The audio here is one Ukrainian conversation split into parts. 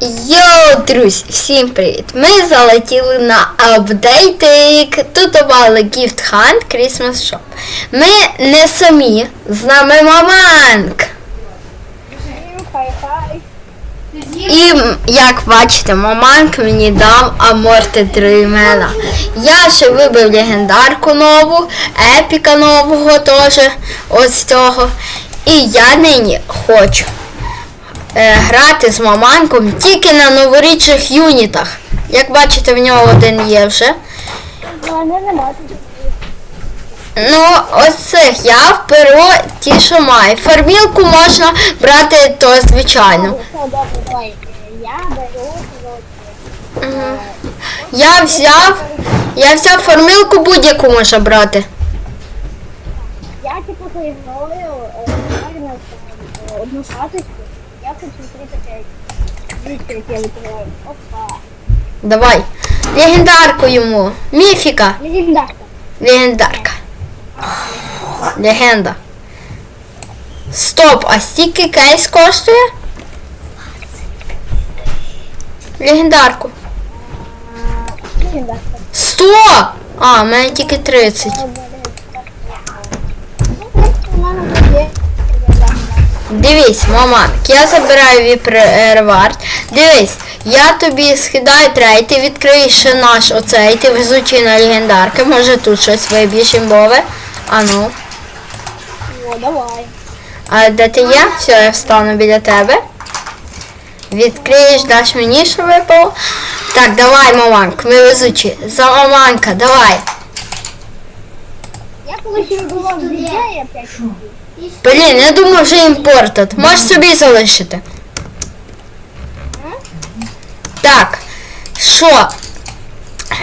Йоу, друзі, всім привіт! Ми залетіли на апдейтик. Тут додали Gift Hunt Christmas Shop. Ми не самі, з нами Маманк. І як бачите, Маманк мені дав аморти Дреймена. Я ще вибив легендарку нову, епіка нового теж ось цього. І я нині хочу грати з Маманком тільки на новорічних юнітах. Як бачите, в нього один є вже. Ну, ось цих я беру ті, що маю. Формілку можна брати то звичайно. Я взяв. Я взяв формілку будь-яку можна брати. Я типу поіграю на одну каточку. Я хочу відкрити Дивіться, як я відкриваю. Опа. Давай. Легендарку йому. Міфіка. Легендарка. Легендарка. Легенда. Стоп, а стільки кейс коштує? Легендарку. Легендарка. 100! А, в мене тільки 30. Ну, в принципі, у мене тут є легендарка. Дивись, маманк, я забираю віп ревард. Дивись, я тобі скидаю трей, ти відкриєш ще наш оцей, ти везучий на легендарки. Може тут щось виб'єш імбове. А ну. О, давай. А де ти є? Все, я встану біля тебе. Відкриєш, даш мені, що випало. Так, давай, маманк, ми везучі. За маманка, давай. Я коли ще була в я п'ять Блін, я думаю, вже імпортед. Можеш собі залишити. Так, що?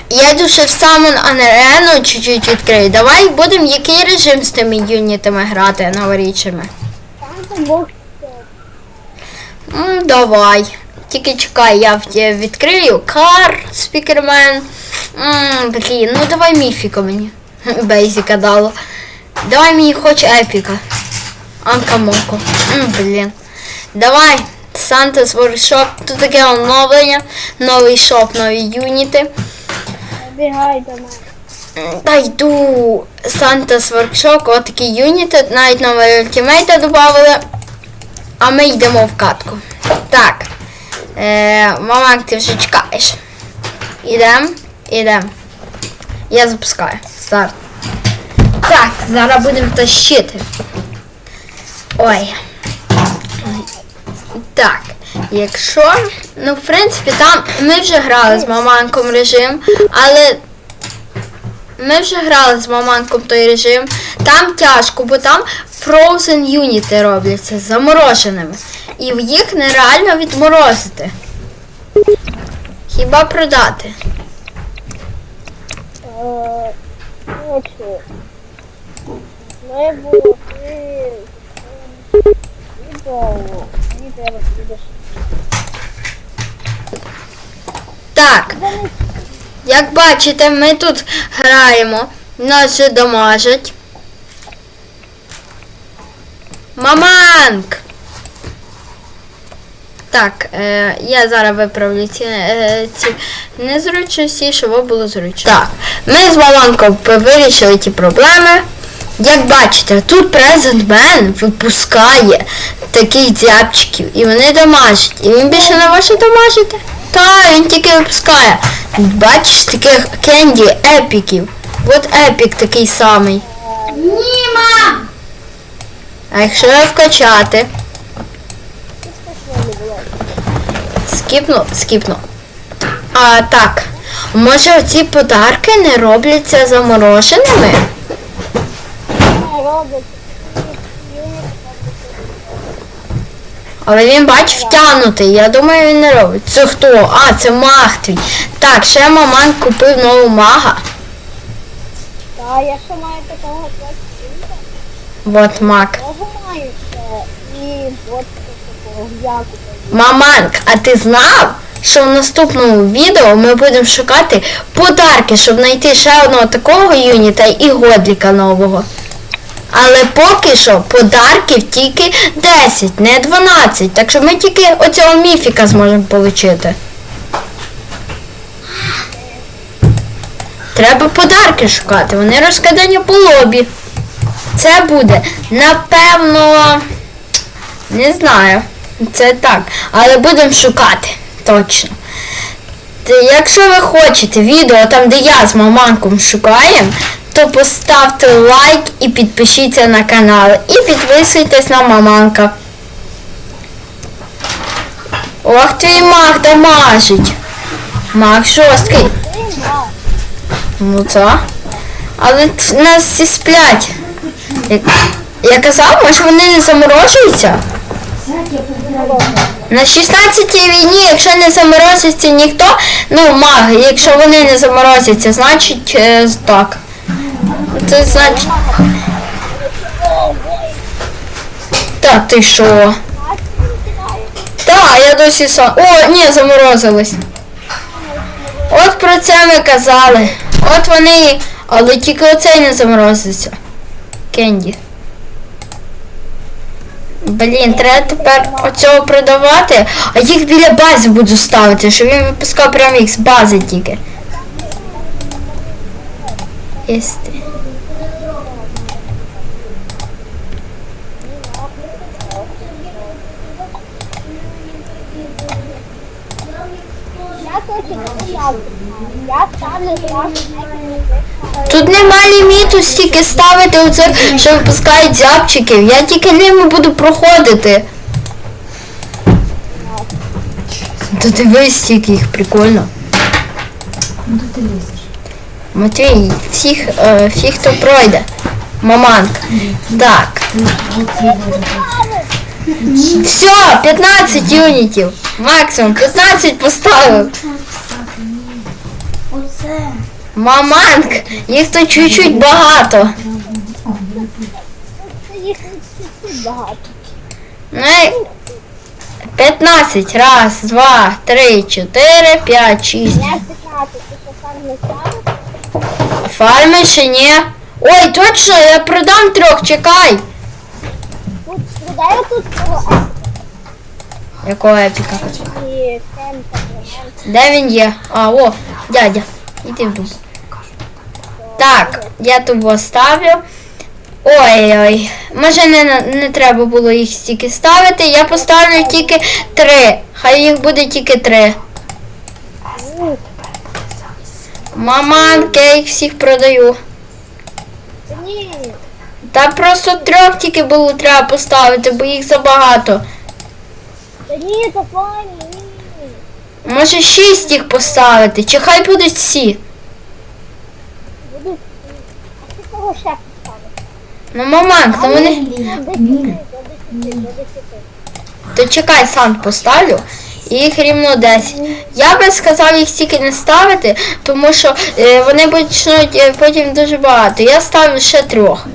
Я йду ще в саму арену чуть-чуть відкрию. Давай будемо який режим з тими юнітами грати новорічними? М, давай. Тільки чекай, я в- я відкрию. Кар, спікермен. М, блін, ну давай міфіка мені. Бейзіка дало. Давай мені хоч епіка. Анка Моко. Блін. Давай. Santa's Workshop. Тут таке оновлення. Новий шоп, нові юніти. Бігай до мене. Та йду. Santa's Workshop, отакі юніти. Навіть новий ультимейта додали. А ми йдемо в катку. Так. Е, мама, ти вже чекаєш. Ідем, ідем. Я запускаю. Старт. Так, зараз будемо тащити. Ой. Так, якщо. Ну, в принципі, там ми вже грали з маманком режим, але ми вже грали з маманком той режим. Там тяжко, бо там frozen юніти робляться замороженими. І їх нереально відморозити. Хіба продати? Е, ми були відео, мені треба Так, як бачите, ми тут граємо. Нас вже дамажать. Маманк! Так, е, я зараз виправлю ці, е, ці незручності, щоб було зручно. Так, ми з Маманком вирішили ті проблеми. Як бачите, тут Present Man випускає таких дзябчиків і вони дамажать. І він більше не може дамажити. Та, він тільки випускає. Бачиш таких кенді епіків. От епік такий самий. Ні, мам! А якщо його вкачати, скіпну, скіпну. А так, може оці подарки не робляться замороженими? Робить. Але він, бач, втягнутий. Я думаю, він не робить. Це хто? А, це маг твій. Так, ще маман купив нову мага. Та я ще маю такого пластинка. От маг. Того маю ще. І от такого яку. Маманк, а ти знав, що в наступному відео ми будемо шукати подарки, щоб знайти ще одного такого юніта і годліка нового. Але поки що подарків тільки 10, не 12. Так що ми тільки оцього міфіка зможемо отримати. Треба подарки шукати. Вони розкидані по лобі. Це буде, напевно, не знаю. Це так. Але будемо шукати. Точно. Якщо ви хочете відео там, де я з маманком шукаємо, то поставте лайк і підпишіться на канал. І підписуйтесь на маманка. Ох, твій маг дамажить. Маг жорсткий. Ну це. Але нас всі сплять. Як, я казав, може вони не заморожуються? На 16-й війні, якщо не заморозиться ніхто, ну маги, якщо вони не заморозяться, значить е, так. Це значить. Та ти що? Так, я досі сам. О, ні, заморозились. От про це ми казали. От вони, але тільки оцей не заморозиться. Кенді. Блін, треба тепер оцього продавати, а їх біля бази буду ставити, щоб він випускав прямо їх з бази тільки. Єсти. Я точно не ставлю. Я ставлю зразу декілька. Тут нема ліміту стільки ставити оцих, що випускають зябчиків. Я тільки ними буду проходити. Та дивись, скільки їх прикольно. Ну. Матвій, всіх, е, всіх хто пройде. Маманка. Так. Оце. Все, 15 юнітів. Максимум 15 поставив. Маманк, їх тут чуть-чуть багато. Їх тут багато. Ну, 15. Раз, два, три, чотири, п'ять, шість. Я 15, ти що сам не? Фарми ще ні. Ой, точно, я продам трьох, чекай. Тут продай тут цього Якого епіка? Де він є? А, о, дядя. Іди в дом. Так, я тут ставлю. Ой-ой. Може не, не треба було їх стільки ставити. Я поставлю тільки три. Хай їх буде тільки три. Маманки, я їх всіх продаю. Та просто трьох тільки було треба поставити, бо їх забагато. та ні, то файні, ні. Може шість їх поставити, чи хай будуть всі. Будуть. Ну, маманк, ну вони. До 10, до 10, до 10. То чекай, сам поставлю. І їх рівно 10. Я би сказав їх стільки не ставити, тому що е, вони почнуть е, потім дуже багато. Я ставлю ще трьох.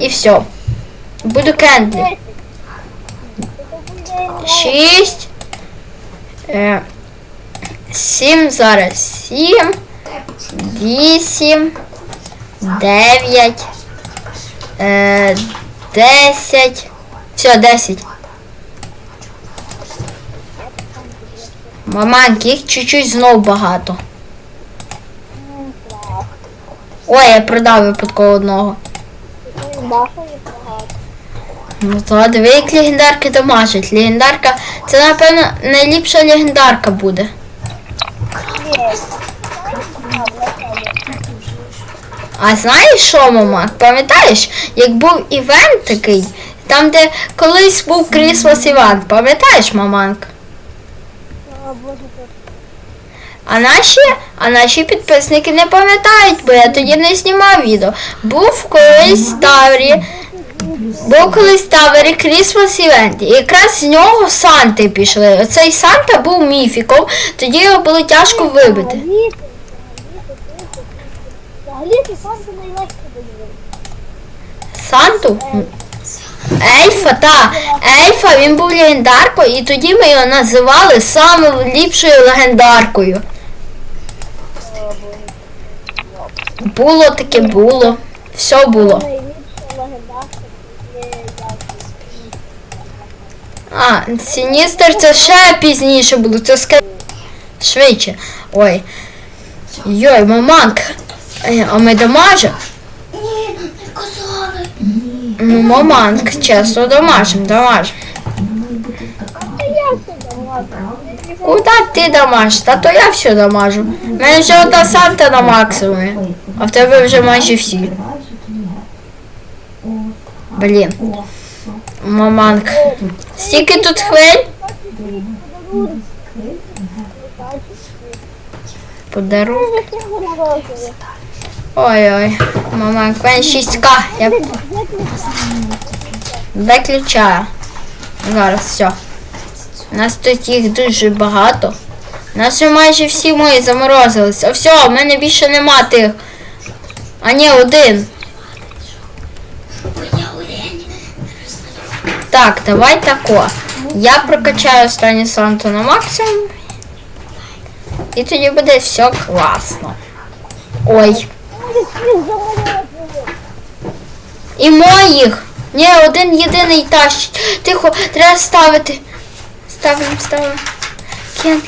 І все. Буду кендлі. 10. То буде Шість. Е, сім зараз. Сім. Вісім. Дев'ять. Е, десять. Все, десять. Маманьки, їх чуть-чуть знов багато. Ой, я продав випадково одного. Ну то диви, як легендарки дамажать. Легендарка, це напевно найліпша легендарка буде. А знаєш що, мама? Пам'ятаєш, як був івент такий, там, де колись був Крісмас івент, пам'ятаєш, то А наші, а наші підписники не пам'ятають, бо я тоді не знімав відео. Був колись Таврі, був колись в Таврі Крісмас івент. І якраз з нього Санти пішли. Оцей Санта був міфіком, тоді його було тяжко вибити. Взагалі-то Санту найлегше дає. Санту? Ельфа, так. Ельфа, він був легендаркою і тоді ми його називали самою ліпшою легендаркою. Було таке було. Все було. А, Сіністер це ще пізніше було, це скажу. Швидше. Ой. Йой, маманка. Е, А ми дамажимо? Ні, не казали. Ну, маманка, чесно, все давала. Куда ти дамажиш? Та то я все дамажу. У мене вже одна Санта на максимумі. А в тебе вже майже всі. Блін, о, маманка. Стільки тут хвиль? Подарунок. Ой-ой. Маманка, в мене 6К. Я виключаю. Зараз все. У нас тут їх дуже багато. У нас вже майже всі мої заморозились. А все, в мене більше нема тих. А ні, один. Так, давай тако. Я прокачаю останню санту на максимум. І тоді буде все класно. Ой. І моїх. Ні, один єдиний тащить. Тихо, треба ставити. Ставимо, ставимо. Гейм.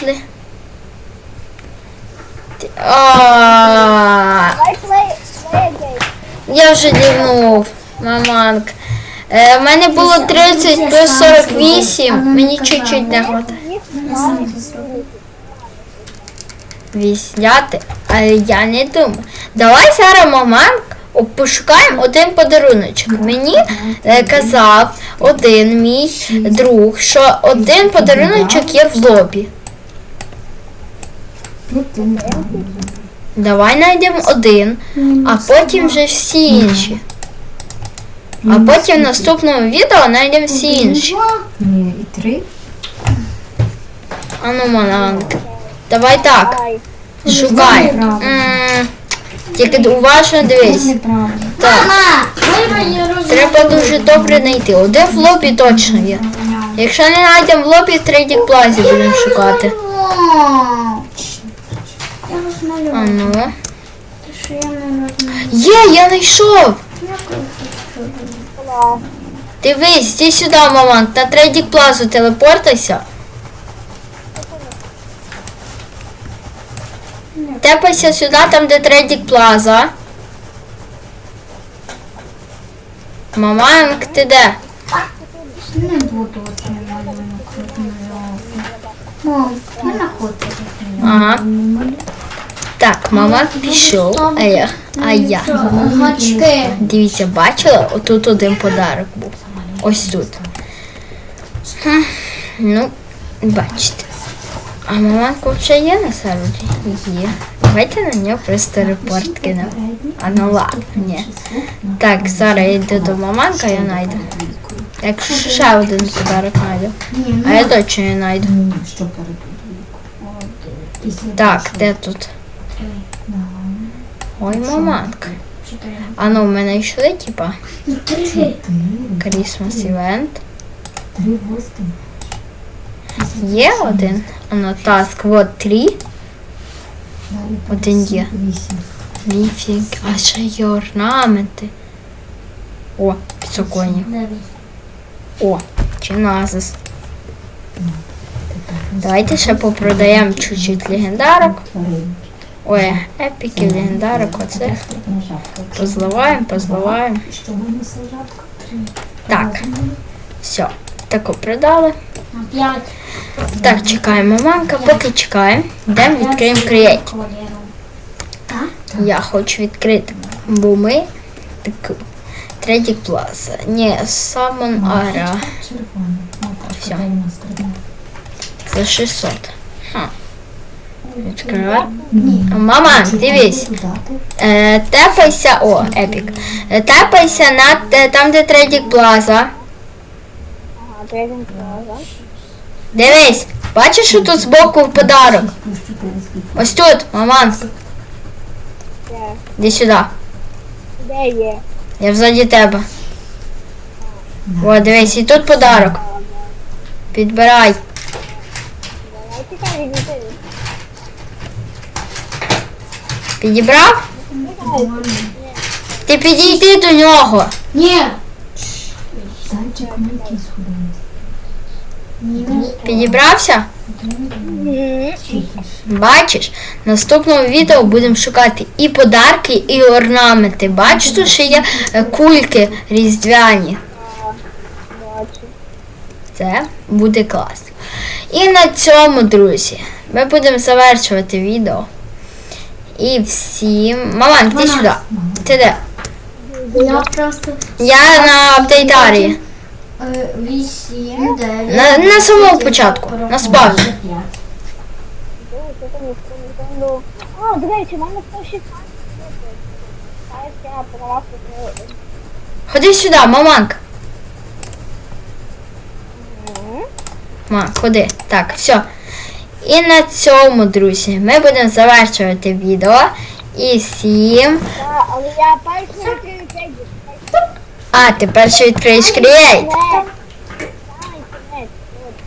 Я вже дівнув, маманка. Е, в мене було 30 плюс 48. Мені чуть-чуть не хватає. Візняти, але я не думаю. Давай зараз момент пошукаємо один подаруночок. Мені е, казав один мій друг, що один подаруночок є в лобі. Давай знайдемо один, а потім вже всі інші. А потім в наступному відео знайдемо всі інші. Ні, і три. Ану, Монанка. Давай так, Давай. шукай. М, Тільки уважно дивись. неправильно. Так. Треба дуже добре знайти. Один в лобі точно є. Якщо не знайдемо в лобі, в трейдік плазі будемо шукати. Я ну. Що я не розмалюю. Є, я знайшов. Дивись, ти сюди, мамант, на трейдік плазу телепортайся. Тепайся сюди, там де трейдік плаза. Маманк, ти де? Не буду малюнок. Мам, я на Ага. Так, мама пішов, а я. А я. Дивіться, бачила? Отут один подарок був. Ось тут. Ну, бачите. А маманка вже є на сервері? Є. Давайте на нього просто репорт кинемо. А ну ладно, ні. Так, зараз я йду до маманка, я знайду. Якщо ще один подарок знайду. А я точно не знайду. Так, де тут? Ой, маманка. А ну, в мене йшли, типа. Christmas event. Три гості. Є один? Оно таск, вот три. Один є. Ніфіг, а ще є орнаменти. О, пісоконі. О, чиназис. Давайте ще попродаємо чуть-чуть легендарок. Ой, епіків легендарок, оце. Позливаємо, позливаємо. Так, все. Тако продали. Так, чекаємо, мамка, поки чекаємо. Йдемо відкриємо креатив. Я хочу відкрити, бо ми таку. Третій клас. Ні, Самон Ара. Тримай. За 600. Ха. Відкривай. Мама, дивись. Е, тепайся, о, епік. Е, Тепайся на е, там, де Тредік Плаза. Дивись, бачиш, що тут збоку подарок? Чотири скільки? Ось тут, маман, Де? іди сюди. Де є? Я взаді тебе. О, дивись, і тут подарок. Підбирай. Підібрав? Ти підійди до нього. Ні. Підібрався? Бачиш, в наступному відео будемо шукати і подарки, і орнаменти. Бачиш, тут ще є е, кульки різдвяні. Це буде клас. І на цьому, друзі, ми будемо завершувати відео. І всім. Маман, ти сюди. Ти де? Я просто Я на апдейтарі. Е, вісім. На- на самому початку, на знаю. А, до речі, в мене 116 Зараз я про вас тут, Ходи сюди, маманка. е, Ма, ходи. Так, все. І на цьому, друзі, ми будемо завершувати відео. І всім. Але я перший А, ти перший відкриєш Create.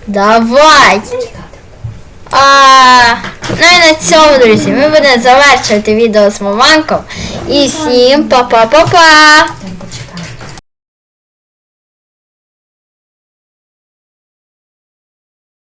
Давай. А, ну і на цьому, друзі, ми будемо завершувати відео з маманком. І всім па-па-па-па.